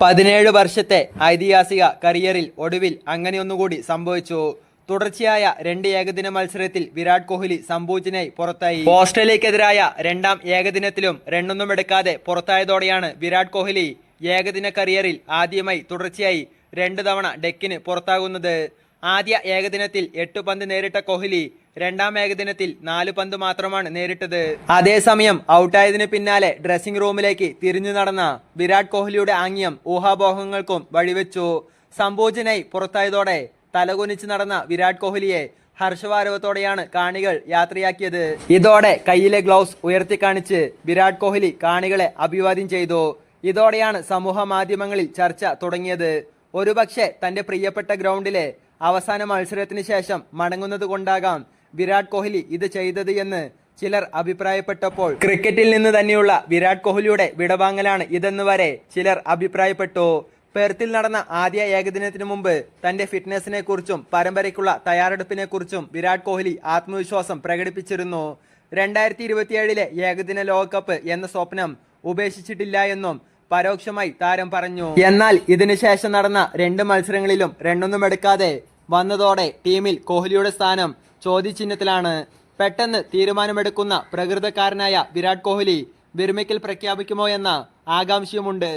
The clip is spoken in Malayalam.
പതിനേഴ് വർഷത്തെ ഐതിഹാസിക കരിയറിൽ ഒടുവിൽ അങ്ങനെയൊന്നുകൂടി സംഭവിച്ചു. തുടർച്ചയായ രണ്ട് ഏകദിന മത്സരത്തിൽ വിരാട് കോഹ്ലി സംഭൂജിനായി പുറത്തായി. ഓസ്ട്രേലിയക്കെതിരായ രണ്ടാം ഏകദിനത്തിലും രണ്ടൊന്നും എടുക്കാതെ പുറത്തായതോടെയാണ് വിരാട് കോഹ്ലി ഏകദിന കരിയറിൽ ആദ്യമായി തുടർച്ചയായി രണ്ട് തവണ ഡെക്കിന് പുറത്താകുന്നത്. ആദ്യ ഏകദിനത്തിൽ എട്ട് പന്ത് നേരിട്ട കോഹ്ലി രണ്ടാം ഏകദിനത്തിൽ നാല് പന്ത് മാത്രമാണ് നേരിട്ടത്. അതേസമയം ഔട്ടായതിനു പിന്നാലെ ഡ്രസ്സിംഗ് റൂമിലേക്ക് തിരിഞ്ഞു നടന്ന വിരാട് കോഹ്ലിയുടെ ആംഗ്യം ഊഹാപോഹങ്ങൾക്കും വഴിവെച്ചു. സംഭോജനായി പുറത്തായതോടെ തലകുനിച്ച് നടന്ന വിരാട് കോഹ്ലിയെ ഹർഷവാരവത്തോടെയാണ് കാണികൾ യാത്രയാക്കിയത്. ഇതോടെ കയ്യിലെ ഗ്ലൗസ് ഉയർത്തി കാണിച്ച് വിരാട് കോഹ്ലി കാണികളെ അഭിവാദ്യം ചെയ്തു. ഇതോടെയാണ് സമൂഹ മാധ്യമങ്ങളിൽ ചർച്ച തുടങ്ങിയത്. ഒരുപക്ഷെ തന്റെ പ്രിയപ്പെട്ട ഗ്രൗണ്ടിലെ അവസാന മത്സരത്തിന് ശേഷം മടങ്ങുന്നത് കൊണ്ടാകാം വിരാട് കോഹ്ലി ഇത് ചെയ്തത് എന്ന് ചിലർ അഭിപ്രായപ്പെട്ടപ്പോൾ. ക്രിക്കറ്റിൽ നിന്ന് തന്നെയുള്ള വിരാട് കോഹ്ലിയുടെ വിടവാങ്ങലാണ് ഇതെന്ന് വരെ ചിലർ അഭിപ്രായപ്പെട്ടു. പെർത്തിൽ നടന്ന ആദ്യ ഏകദിനത്തിന് മുമ്പ് തന്റെ ഫിറ്റ്നസിനെ കുറിച്ചും പരമ്പരയ്ക്കുള്ള തയ്യാറെടുപ്പിനെ കുറിച്ചും വിരാട് കോഹ്ലി ആത്മവിശ്വാസം പ്രകടിപ്പിച്ചിരുന്നു. രണ്ടായിരത്തി ഇരുപത്തിയേഴിലെ ഏകദിന ലോകകപ്പ് എന്ന സ്വപ്നം ഉപേക്ഷിച്ചിട്ടില്ല എന്നും പരോക്ഷമായി താരം പറഞ്ഞു. എന്നാൽ ഇതിനുശേഷം നടന്ന രണ്ട് മത്സരങ്ങളിലും രണ്ടൊന്നും എടുക്കാതെ വന്നതോടെ ടീമിൽ കോഹ്ലിയുടെ സ്ഥാനം ചോദ്യചിഹ്നത്തിലാണ്. പെട്ടെന്ന് തീരുമാനമെടുക്കുന്ന പ്രകൃതക്കാരനായ വിരാട് കോഹ്ലി വിരമിക്കൽ പ്രഖ്യാപിക്കുമോ എന്ന ആകാംക്ഷയുമുണ്ട്.